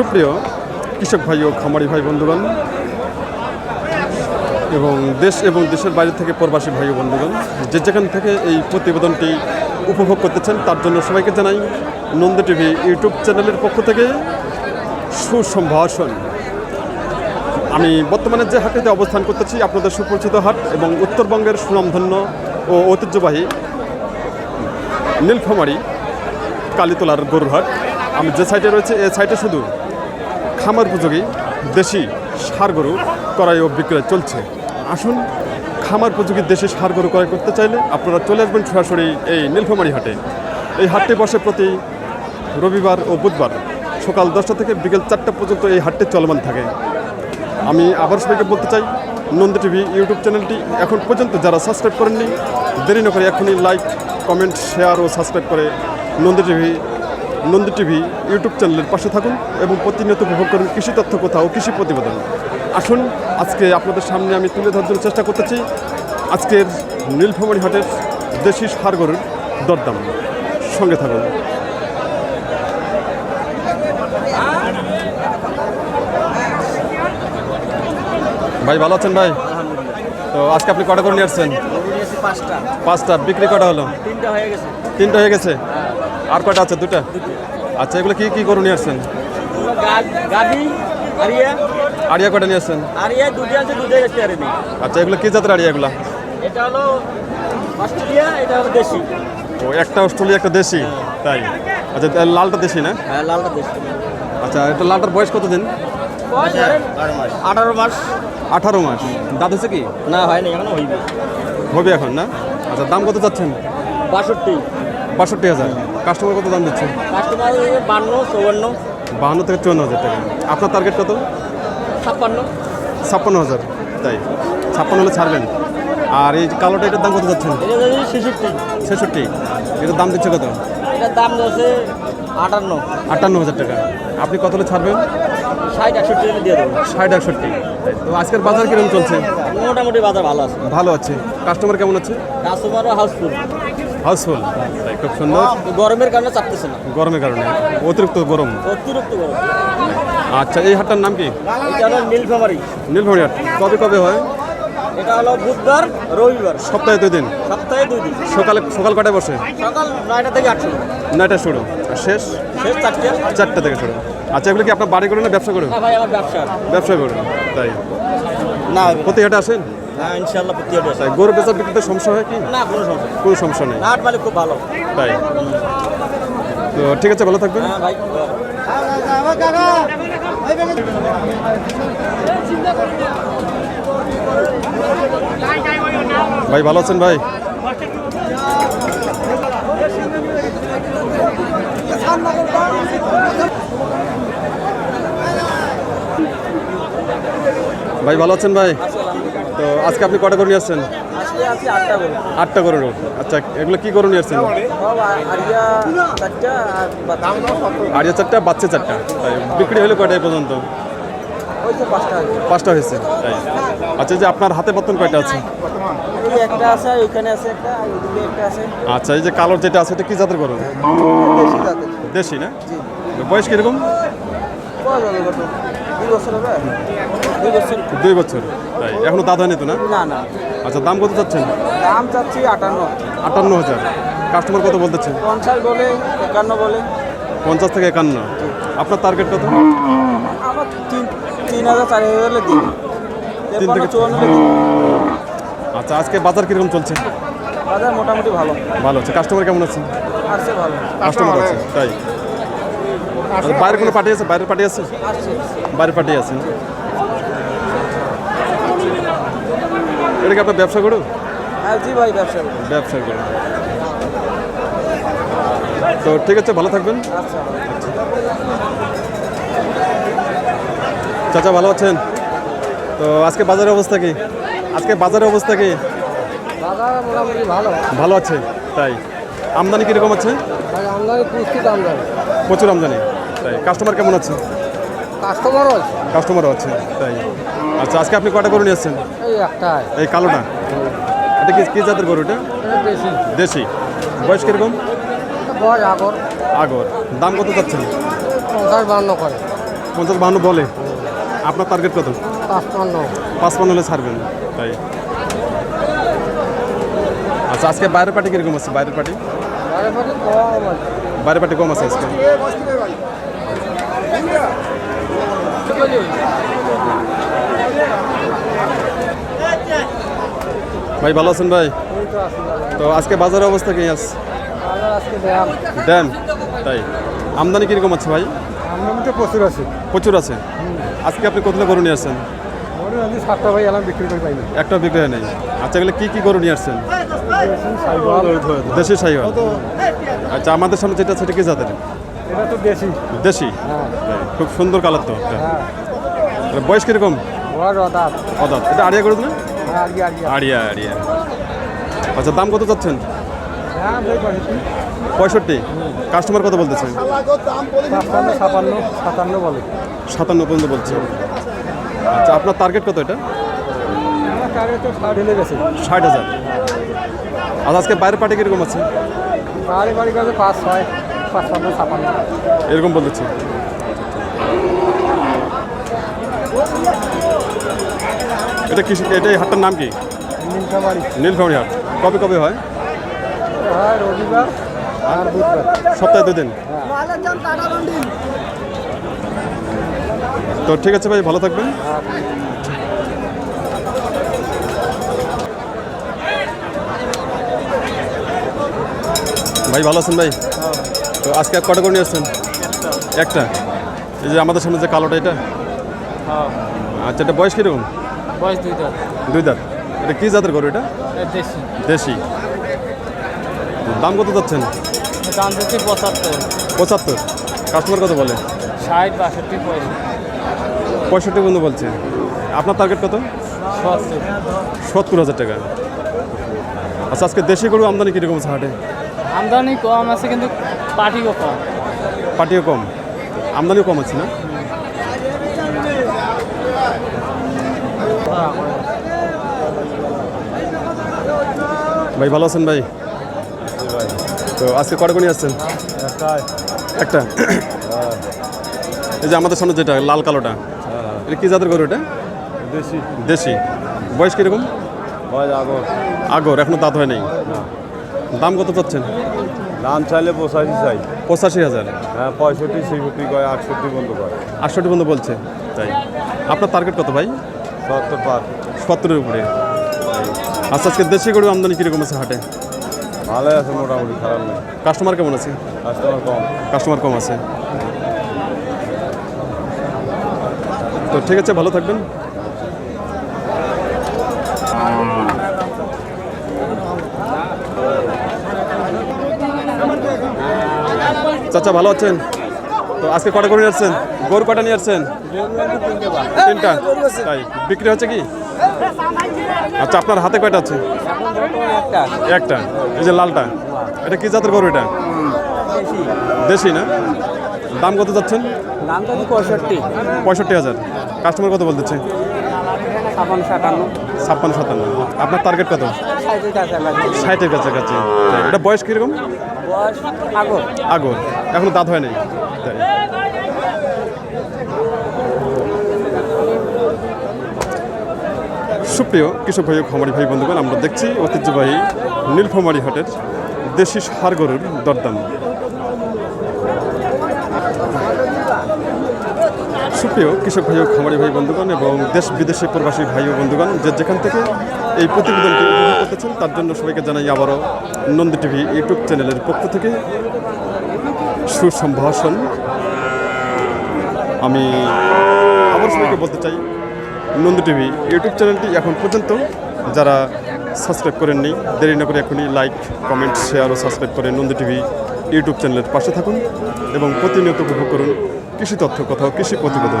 সুপ্রিয় কৃষক ভাই ও খামারি ভাই বন্ধুগণ এবং দেশ এবং দেশের বাইরে থেকে প্রবাসী ভাই ও বন্ধুগণ, যে যেখান থেকে এই প্রতিবেদনটি উপভোগ করতেছেন, তার জন্য সবাইকে জানাই নন্দ টিভি ইউটিউব চ্যানেলের পক্ষ থেকে সুসম্ভাষণ। আমি বর্তমানে যে হাটেতে অবস্থান করতেছি, আপনাদের সুপরিচিত হাট এবং উত্তরবঙ্গের সুনামধন্য ও ঐতিহ্যবাহী নীলফামারি কালীতলার গরুর হাট। আমি যে সাইটে রয়েছে এই সাইটে শুধু খামার উপযোগী দেশি সার গরু ক্রয় ও বিক্রয় চলছে। আসুন, খামার উপযোগী দেশি সার গরু ক্রয় করতে চাইলে আপনারা চলে আসবেন সরাসরি এই নীলফামারি হাটে। এই হাটটি বসে প্রতি রবিবার ও বুধবার সকাল দশটা থেকে বিকেল চারটা পর্যন্ত এই হাটটি চলমান থাকে। আমি আবার সবাইকে বলতে চাই, নন্দ টিভি ইউটিউব চ্যানেলটি এখন পর্যন্ত যারা সাবস্ক্রাইব করেননি, দেরি না করে এখনই লাইক, কমেন্ট, শেয়ার ও সাবস্ক্রাইব করে Nanda TV Nanda TV YouTube চ্যানেলের পাশে থাকুন এবং প্রতিনিয়ত উপভোগ করুন কৃষি তথ্য কথা ও কৃষি প্রতিবেদন। আসুন আজকে আপনাদের সামনে আমি তুলে ধরার জন্য চেষ্টা করতেছি আজকের নীলফামারী হাটের দেশি সার গরুর দরদাম। সঙ্গে থাকুন। ভাই ভালো আছেন ভাই? তো আজকে আপনি কটা করে নিয়ে আসছেন? পাঁচটা বিক্রি কটা হলো? তিনটা হয়ে গেছে। তিনটা হয়ে গেছে? আর কটা আছে? দুটা আচ্ছা এগুলো কি কি করে নিয়ে আসছেন? আড়িয়া কটা নিয়ে আসছেন? আছে আর আচ্ছা এগুলো কি জাতের আড়িয়া এগুলো? এটা হলো অস্ট্রেলিয়া এটা হলো দেশি। ও একটা অস্ট্রেলিয়া একটা দেশি? তাই। আচ্ছা লালটা দেশি না? হ্যাঁ লালটা দেশি। আচ্ছা এটা লালটার বয়স কত দিন বয়স আঠারো মাস। আঠারো মাস। দাঁত হচ্ছে কি? না হয়নি এখনও হইবে। হবে এখন না? আচ্ছা দাম কত চাচ্ছেন? বাষট্টি। বাষট্টি হাজার। কাস্টমার কত দাম দিচ্ছে? কাস্টমার বান্ন চৌবান্ন বাহান্ন থেকে চুয়ান্ন হাজার টাকা। আপনার টার্গেট কত? ছাপ্পান্ন। ছাপ্পান্ন হাজার। তাই। ছাপ্পান্ন হলে ছাড়বেন। আর এই কালোটা এটার দাম কত যাচ্ছেন? ছেষট্টি। ছেষট্টি। এটার দাম দিচ্ছে কত? এটার দাম আছে আটান্ন। আটান্ন হাজার টাকা। আপনি কত হলে ছাড়বেন? ষাট একষট্টি হলে দিয়ে দেবো। ষাট একষট্টি তো আজকের বাজার কীরকম চলছে? মোটামুটি বাজার ভালো আছে। ভালো আছে। কাস্টমার কেমন আছে? কাস্টমারও হাউসফুল হাউসফুল। খুব সুন্দর। গরমের কারণে চাপতেছে না। গরমের কারণে। অতিরিক্ত গরম। অতিরিক্ত গরম। আচ্ছা এই হাটটার নাম কি? নীলফামারি। নীলফামারী হাট। কবে কবে হয়? এটা হলো বুধবার রবিবার। সপ্তাহে দুই দিন? সপ্তাহে দুই দিন। সকালে সকাল কটায় বসে? সকাল নয়টা থেকে আটশো নয়টা শুরু। আর শেষ? শেষ চারটে। চারটা থেকে শুরু। আচ্ছা এগুলো কি আপনার বাড়ি করে না ব্যবসা করে ভাই আমার ব্যবসা। ব্যবসা করে তাই। না। প্রতি হাটে আসেন? না ইনশাল্লাহ প্রতি তাই গরু বেচার বিক্রিতে সমস্যা হয় কি? না কোনো সমস্যা। কোনো সমস্যা নেই। হাট মালিক খুব ভালো। তাই। তো ঠিক আছে ভালো থাকবেন। হ্যাঁ ভাই ভাই ভালো আছেন ভাই? ভাই ভালো আছেন ভাই? তো আজকে আপনি কটা করে নিয়ে আসছেন? আটটা করে আচ্ছা এগুলো কি করে নিয়ে আসছেন? আড়িয়া চারটা বাচ্চা চারটা। তাই বিক্রি হলে কয়টা পর্যন্ত? পাঁচটা হয়েছে। তাই। আচ্ছা এই যে আপনার হাতে বর্তন কয়টা আছে? এই যে একটা আছে আর ওইখানে আছে একটা আর ওইদিকে একটা আছে। আচ্ছা এই যে কালোর যেটা আছে এটা কি জাতের গরু? দেশি না? বয়স কীরকম? দুই বছর হবে? দুই বছর। দুই বছর। তাই? এখনও দাদা নিত না? না না। আচ্ছা দাম কত চাচ্ছেন? দাম চাচ্ছি আটান্ন। আটান্ন হাজার। কাস্টমার কত বলতেছে? পঞ্চাশ বলে একান্ন বলে। পঞ্চাশ থেকে একান্ন। আপনার টার্গেট কত? আমার তিন তিন হাজার চার হাজার দিন। তিন থেকে চুয়ান্ন আচ্ছা আজকে বাজার কীরকম চলছে? বাজার মোটামুটি ভালো। ভালো আছে। কাস্টমার কেমন আছে? আসছে ভালো। কাস্টমার আছে তাই? আচ্ছা, বাইরে কোনো পার্টি আছে? বাইরের পার্টি আছে? বাইরের পার্টি আছে। এটা কি আপনার ব্যবসা করো হ্যাঁ জি ভাই ব্যবসা করি। ব্যবসা করো তো ঠিক আছে ভালো থাকবেন। আচ্ছা চাচা ভালো আছেন? তো আজকে বাজারের অবস্থা কি? আজকে বাজারের অবস্থা কি? ভালো। আছে তাই। আমদানি কীরকম আছে? প্রচুর আমদানি। তাই। কাস্টমার কেমন আছে? কাস্টমারও আছে। কাস্টমারও আছে তাই। আচ্ছা আজকে আপনি কটা গরু নিয়ে আসছেন? এই একটাই এই কালোটা? এটা কি কি জাতের গরু এটা? বেশি দেশি। বয়স কীরকম? বয়স আগর। আগর। দাম কত চাচ্ছেন? পঞ্চাশ বান্ন করে। পঞ্চাশ বাহান্ন বলে। আপনার টার্গেট কত? পাঁচপান্ন। পাঁচপান্ন হলে ছাড়বেন তাই। আচ্ছা আজকে বাইরের পার্টি কীরকম আছে? বাইরের পার্টি? বাইরে পাখি কম আছে। বাইরের পার্টি কম আছে আজকে। ভাই ভালো আছেন ভাই? তো আজকে বাজারের অবস্থা কি আছে? দেন তাই। আমদানি কীরকম আছে ভাই? আমদানি তো প্রচুর আছে। প্রচুর আছে। আজকে আপনি কতটা গরু নিয়ে আসছেন? সাতটা ভাই এলাম বিক্রি করে পাইনি। একটা বিক্রি হয় নাই। আচ্ছা এগুলো কী কী গরু নিয়ে আসছেন? দেশি সাইওয়াল। আচ্ছা আমাদের সামনে যেটা সেটা কি জাতের? এটা তো দেশি। দেশি? হ্যাঁ। খুব সুন্দর কালার তো হ্যাঁ। বয়স কীরকম? অদাত। এটা আড়িয়া গরু না? হ্যাঁ আড়িয়া আড়িয়া। আচ্ছা দাম কত চাচ্ছেন? হ্যাঁ পঁয়ষট্টি। কাস্টমার কত বলতেছে? ছাপান্ন সাতান্ন বলে। সাতান্ন পর্যন্ত বলছে। আচ্ছা আপনার টার্গেট কত এটা? কারে ষাট হাজার। আচ্ছা আজকে বাইরের পার্টি কীরকম আছে? বাড়ি বাড়ি কাছে পাঁচ ছয়। পাঁচপান্ন ছাপান্ন এরকম বলতেছে। এটা কি এটা হাটটার নাম কি? নীলফামারি। হাট। কবে কবে হয়? হ্যাঁ রবিবার আর বুধবার। সপ্তাহে দুদিন। তো ঠিক আছে ভাই ভালো থাকবেন। ভাই ভালো আছেন ভাই? তো আজকে কটা করে নিয়ে আসছেন? একটা। এই যে আমাদের সামনে যে কালোটা এটা? আচ্ছা এটা বয়স কীরকম? বয়স দুই দাঁত। এটা কী জাতের গরু এটা? দেশি। দেশি। দাম কত যাচ্ছেন? দাম দিচ্ছি পঁচাত্তর। পঁচাত্তর। কাস্টমার কত বলে? ষাট বাষট্টি পঁয়ষট্টি। পর্যন্ত বলছে। আপনার টার্গেট কত? সত্তর। সত্তর হাজার টাকা। আচ্ছা আজকে দেশি গরু আমদানি কীরকম আছে হাটে? আমদানি কম আছে কিন্তু পার্টিও কম। পাটিও কম। আমদানিও কম আছে না? ভাই ভালো আছেন ভাই? তো আজকে কটা করে আসছেন? একটা। এই যে আমাদের সামনে যেটা লাল কালোটা এটা কি জাতের গরু এটা? দেশি। দেশি। বয়স কীরকম? আগর। আগর এখনও দাঁত হয় নাই? দাম কত চাচ্ছেন? দাম চাইলে পঁচাশি চাই। পঁচাশি হাজার। হ্যাঁ পঁয়ষট্টি ছেষট্টি কয় আটষট্টি পর্যন্ত কয়। আটষট্টি পর্যন্ত বলছে। তাই। আপনার টার্গেট কত ভাই? সত্তর পার। সত্তরের উপরে। আচ্ছা আজকে দেশি গরু আমদানি কীরকম আছে হাটে? ভালোই আছে মোটামুটি খারাপ নেই। কাস্টমার কেমন আছে? কাস্টমার কম। কাস্টমার কম আছে। তো ঠিক আছে ভালো থাকবেন। চাচা ভালো আছেন? তো আজকে কটা করে নিয়ে আসছেন? গরু কটা নিয়ে আসছেন? তিনটা। তাই বিক্রি হচ্ছে কি? আচ্ছা আপনার হাতে কয়টা আছে? একটা। এই যে লালটা এটা কি জাতের গরু এটা? দেশি না? দাম কত যাচ্ছেন? পঁয়ষট্টি। পঁয়ষট্টি হাজার। কাস্টমার কত বলতেছে? সাতান্ন। ছাপ্পান্ন সাতান্ন। আপনার টার্গেট কত? ষাটের কাছাকাছি। এটা বয়স কীরকম? বয়স আগর। এখনও দাঁত হয় নাই? তাই। সুপ্রিয় কৃষক ভাই খামারি ভাই বন্ধুগণ আমরা দেখছি ঐতিহ্যবাহী নীলফামারি হাটের দেশি সার গরুর দরদাম। সুপ্রিয় কৃষক ভাই ও খামারি ভাই বন্ধুগণ এবং দেশ বিদেশে প্রবাসী ভাই ও বন্ধুগণ, যে যেখান থেকে এই প্রতিবেদনটি উপভোগ করতেছেন, তার জন্য সবাইকে জানাই আবারও নন্দী টিভি ইউটিউব চ্যানেলের পক্ষ থেকে সুসম্ভাষণ। আমি আবার সবাইকে বলতে চাই, নন্দী টিভি ইউটিউব চ্যানেলটি এখন পর্যন্ত যারা সাবস্ক্রাইব করেননি, দেরি না করে এখনই লাইক, কমেন্ট, শেয়ার ও সাবস্ক্রাইব করে নন্দী টিভি ইউটিউব চ্যানেলের পাশে থাকুন এবং প্রতিনিয়ত উপভোগ করুন কৃষি তথ্য কোথাও কৃষি প্রতিবেদন।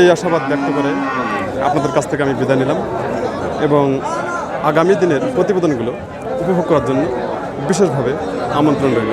এই আশাবাদ ব্যক্ত করে আপনাদের কাছ থেকে আমি বিদায় নিলাম এবং আগামী দিনের প্রতিবেদনগুলো উপভোগ করার জন্য বিশেষভাবে আমন্ত্রণ রইল।